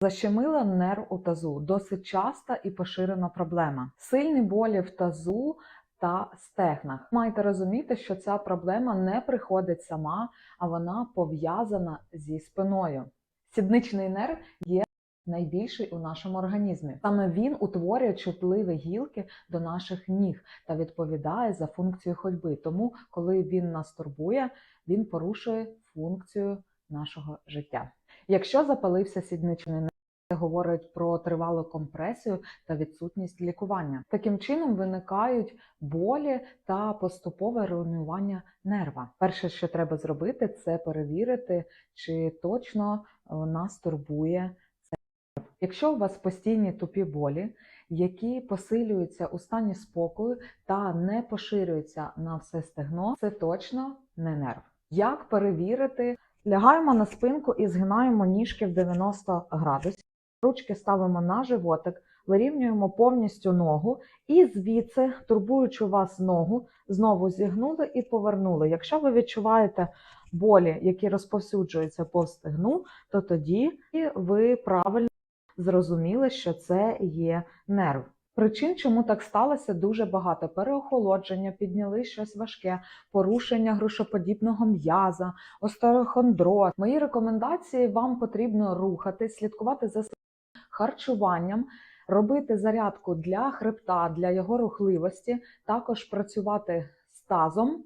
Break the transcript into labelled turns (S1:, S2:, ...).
S1: Защемила нерв у тазу досить часта і поширена проблема. Сильні болі в тазу та стегнах. Маєте розуміти, що ця проблема не приходить сама, а вона пов'язана зі спиною. Сідничний нерв є найбільший у нашому організмі. Саме він утворює чутливі гілки до наших ніг та відповідає за функцію ходьби. Тому, коли він нас турбує, він порушує функцію нашого життя. Якщо запалився сідничний нерв, це говорить про тривалу компресію та відсутність лікування. Таким чином виникають болі та поступове руйнування нерва. Перше, що треба зробити, це перевірити, чи точно е, нас турбує нерв. Якщо у вас постійні тупі болі, які посилюються у стані спокою та не поширюються на все стегно, це точно не нерв. Як перевірити? Лягаємо на спинку і згинаємо ніжки в 90 градусів. Ручки ставимо на животик, вирівнюємо повністю ногу і звідси, турбуючи вас ногу, знову зігнули і повернули. Якщо ви відчуваєте болі, які розповсюджуються по стегну, то тоді ви правильно зрозуміли, що це є нерв. Причин, чому так сталося, дуже багато: переохолодження, підняли щось важке, порушення грушоподібного м'яза, остеохондроз. Мої рекомендації вам потрібно рухати, слідкувати за харчуванням, робити зарядку для хребта, для його рухливості, також працювати з тазом.